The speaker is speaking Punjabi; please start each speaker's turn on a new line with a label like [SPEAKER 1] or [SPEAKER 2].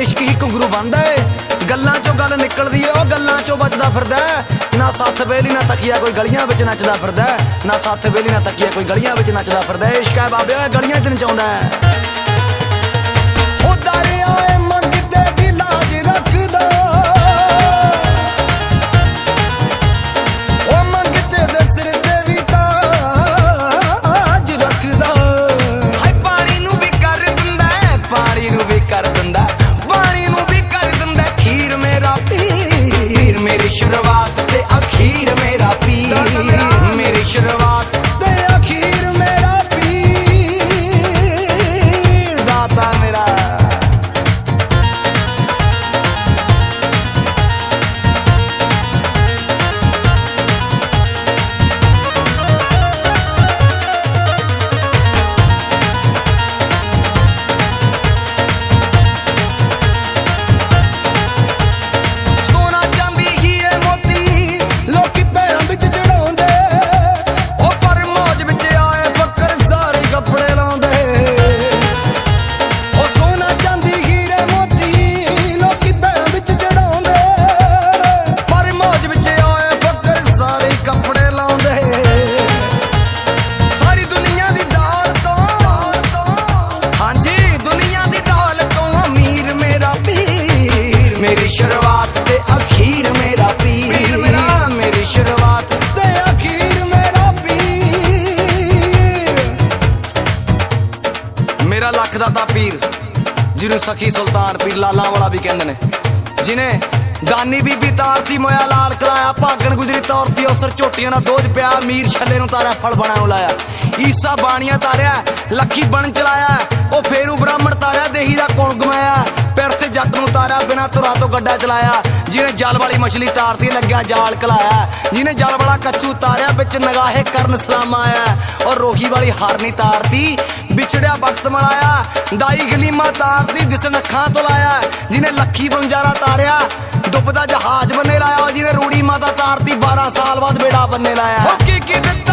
[SPEAKER 1] ਇਸ਼ਕ ਹੀ ਘੁੰਗਰੂ ਬੰਦਾ ਏ। ਗੱਲਾਂ ਚੋਂ ਗੱਲ ਨਿਕਲਦੀ ਏ, ਉਹ ਗੱਲਾਂ ਚੋਂ ਬਚਦਾ ਫਿਰਦਾ ਨਾ ਸੱਥ ਵੇਲੀ, ਨਾ ਤਕੀਆ ਕੋਈ ਗਲੀਆਂ ਵਿੱਚ ਨੱਚਦਾ ਫਿਰਦਾ ਨਾ ਸੱਥ ਵੇਲੀ, ਨਾ ਤਕੀਆ ਕੋਈ ਗਲੀਆਂ ਵਿੱਚ ਨੱਚਦਾ ਫਿਰਦਾ ਹੈ। ਇਸ਼ਕ ਹੈ ਬਾਬੇ ਗਲੀਆਂ 'ਚ ਨਚਾਉਂਦਾ ਹੈ ਉਹ ਦਰਿਆ ਮੇਰਾ ਲੱਖ ਦਾ ਤਾਂ ਪੀਰ, ਜਿਹਨੂੰ ਸਖੀ ਸੁਲਤਾਨ ਪੀਰ ਲਾਲਾ ਵਾਲਾ ਵੀ ਕਹਿੰਦੇ ਨੇ। ਜਿਨੇ ਦਾਨੀ ਬੀਬੀ ਤਾਰਤੀ ਮੋਇਆ ਲਾਲ ਕਰਾਇਆ ਭਾਗਣ ਗੁਜਰੀ ਤੌਰਤੀ ਉਸਰ ਝੋਟੀਆਂ ਨਾਲ ਦੋਜ ਪਿਆ, ਮੀਰ ਛੱਲੇ ਨੂੰ ਤਾਰਿਆ, ਫਲ ਬਣਾ ਨੂੰ ਈਸਾ ਬਾਣੀਆਂ ਤਾਰਿਆ, ਲੱਖੀ ਬਣ ਚਲਾਇਆ, ਉਹ ਫੇਰੂ ਬ੍ਰਾਹਮਣ ਤਾਰਿਆ, ਦੇਹੀ ਦਾ ਕੋਣ ਗਮਾਇਆ ਪੈਰ ਤੇ ਜੱਟ ਨੂੰ ਤਾਰਿਆ, ਬਿਨਾ ਤੁਰਾ ਤੋਂ ਗੱਡਾ ਚਲਾਇਆ। ਜਿਹਨੇ ਜਲ ਵਾਲੀ ਮਛਲੀ ਤਾਰਤੀ, ਲੱਗਿਆ ਜਾਲ ਕਲਾਇਆ। ਜਿਹਨੇ ਜਲ ਵਾਲਾ ਕੱਚੂ ਤਾਰਿਆ, ਵਿੱਚ ਨਗਾਹੇ ਕਰਨ ਸਲਾਮ ਆਇਆ। ਔਰ ਰੋਹੀ ਵਾਲੀ ਹਾਰਨੀ ਤਾਰਤੀ ਵਿਛੜਿਆ ਵਕਤ ਮਲਾਇਆ ਦਾਈ ਗਲੀਮਾ ਤਾਰਤੀ ਦਿਸਣ ਅੱਖਾਂ ਤੋਂ ਲਾਇਆ। ਜਿਹਨੇ ਲੱਖੀ ਬੰਜਾਰਾ ਤਾਰਿਆ। ਡੁੱਬਦਾ ਜਹਾਜ਼ ਬੰਨੇ ਲਾਇਆ। ਜਿਹਨੇ ਰੂੜੀ ਮਾਤਾ ਤਾਰਤੀ 12 ਸਾਲ ਬਾਅਦ ਬੇੜਾ ਬੰਨੇ ਲਾਇਆ। ਹੋ ਕੀ ਕੀ ਦਿੱਤਾ